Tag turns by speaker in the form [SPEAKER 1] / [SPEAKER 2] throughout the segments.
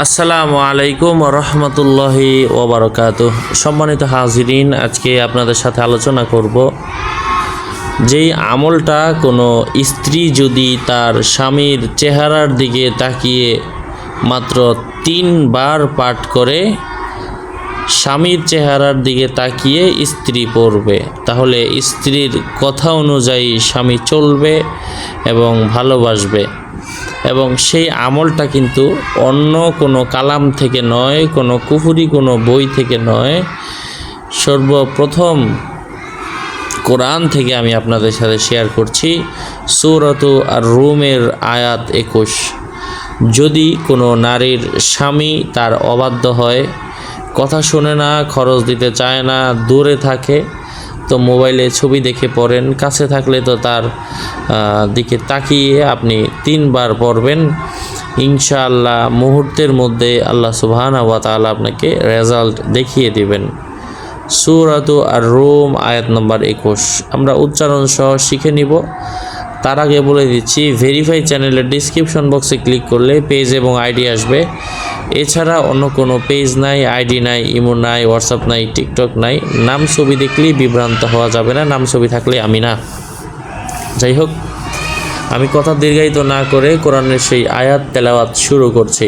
[SPEAKER 1] আসসালামু আলাইকুম রহমতুল্লাহি ওবরকাত সম্মানিত হাজিরিন, আজকে আপনাদের সাথে আলোচনা করব যেই আমলটা কোনো স্ত্রী যদি তার স্বামীর চেহারার দিকে তাকিয়ে মাত্র তিনবার পাঠ করে স্বামীর চেহারার দিকে তাকিয়ে স্ত্রী পড়বে, তাহলে স্ত্রীর কথা অনুযায়ী স্বামী চলবে এবং ভালোবাসবে। এবং সেই আমলটা কিন্তু অন্য কোনো কালাম থেকে নয়, কোনো কুফুরি, কোনো বই থেকে নয়। সর্বপ্রথম কোরআন থেকে আমি আপনাদের সাথে শেয়ার করছি, সৌরত আর রুমের আয়াত একুশ। যদি কোনো নারীর স্বামী তার অবাধ্য হয়, কথা শোনে না, খরচ দিতে চায় না, দূরে থাকে তো মোবাইলে ছবি দেখে পড়েন, কাছে থাকলে তো তার দিকে তাকিয়ে আপনি তিনবার পড়বেন। ইনশাআল্লাহ মুহূর্তের মধ্যে আল্লাহ সুবহান ওয়া তাআলা আপনাকে রেজাল্ট দেখিয়ে দিবেন। সুরাতু আর রোম আয়াত নম্বর একুশ। আমরা উচ্চারণ সহ শিখে নিব। তার আগে বলে দিচ্ছি ভেরিফাই চ্যানেলের ডিসক্রিপশন বক্সে ক্লিক করলে পেজ এবং আইডি আসবে। এছাড়া অন্য কোনো পেজ নাই আইডি নাই ইমো নাই হোয়াটসঅ্যাপ নাই টিকটক নাই নাম ছবি দেখলেই বিভ্রান্ত হওয়া যাবে না নাম ছবি থাকলে আমি না যাই হোক আমি কথা দীর্ঘায়িত না করে কোরআনের সেই আয়াত তেলাওয়াত শুরু করছি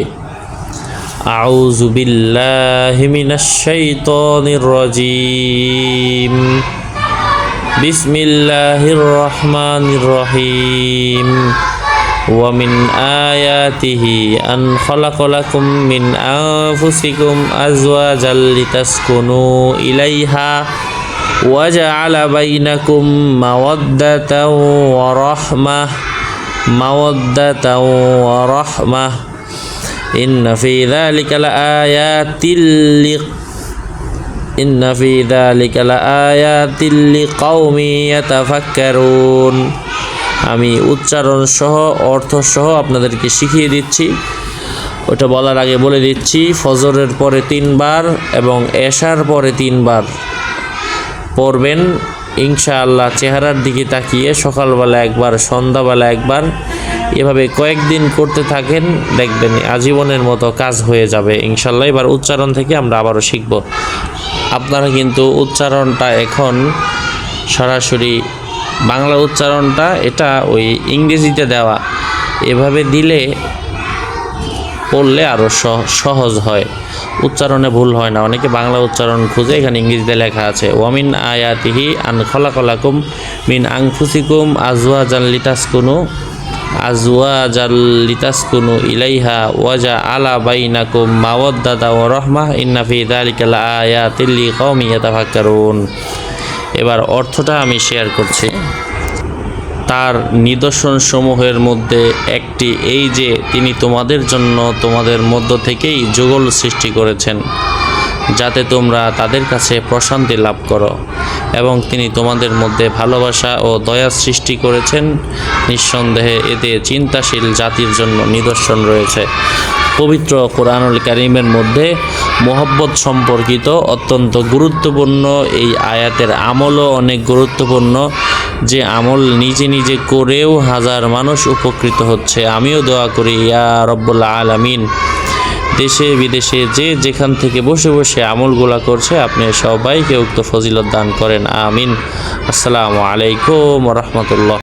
[SPEAKER 1] أعوذ بالله من الشيطان الرجيم بسم الله الرحمن الرحيم ومن آياته أن خلق لكم من أنفسكم أزواجا لتسكنوا إليها وجعل بينكم مودة ورحمة مودة ورحمة. إن في ذلك لآيات إن في ذلك لآيات لقوم يتفكرون. আমি উচ্চারণ সহ, অর্থ সহ আপনাদেরকে শিখিয়ে দিচ্ছি। ওটা বলার আগে বলে দিচ্ছি, ফজরের পরে তিনবার এবং এশার পরে তিনবার পড়বেন। ইনশাআল্লাহ চেহারার দিকে তাকিয়ে সকালবেলা একবার, সন্ধ্যাবেলা একবার, এভাবে কয়েকদিন করতে থাকেন, দেখবেন আজীবনের মতো কাজ হয়ে যাবে। ইনশাল্লাহ এবার উচ্চারণ থেকে আমরা আবারও শিখব। আপনারা কিন্তু উচ্চারণটা এখন সরাসরি বাংলা উচ্চারণটা এটা ওই ইংরেজিতে দেওয়া। এভাবে দিলে পড়লে আরও সহজ হয়। উচ্চারণে ভুল হয় না। অনেকে বাংলা উচ্চারণ খুঁজে, এখানে ইংরেজিতে লেখা আছে, ওয়ামিন আয়াতিহি আন খলাকলাকুম মিন আংফুসিকুম আজওয়া জাল্লিতাসকুনু আজওয়া জাল্লিতাসকুনু ইলাইহা ওয়াজা আলা বাইনাকুম মাওয়াদ্দাতা ও রহমা ইন্না ফি যালিকা লাআয়াতিল লিকাউমি ইয়াতাফাক্কারুন। এবার অর্থটা আমি শেয়ার করছি। তার নিদর্শন সমূহের মধ্যে একটি এই যে তিনি তোমাদের জন্য তোমাদের মধ্য থেকেই যুগল সৃষ্টি করেছেন। যাতে তোমরা তাদের কাছে প্রশান্তি লাভ করো এবং তিনি তোমাদের মধ্যে ভালোবাসা ও দয়া সৃষ্টি করেছেন। নিঃসন্দেহে এতে চিন্তাশীল জাতির জন্য নিদর্শন রয়েছে। পবিত্র কোরআনুল কারিমের মধ্যে মোহব্বত সম্পর্কিত অত্যন্ত গুরুত্বপূর্ণ এই আয়াতের আমলও অনেক গুরুত্বপূর্ণ। যে আমল নিজে নিজে করেও হাজার মানুষ উপকৃত হচ্ছে। আমিও দোয়া করি, ইয়া রব্বুল্লা আলামিন। দেশে, বিদেশে যে যেখান থেকে বসে বসে আমলগুলা করছে, আপনি সবাইকে উক্ত ফজিলত দান করেন, আমিন। আসসালামু আলাইকুম রহমতুল্লাহ।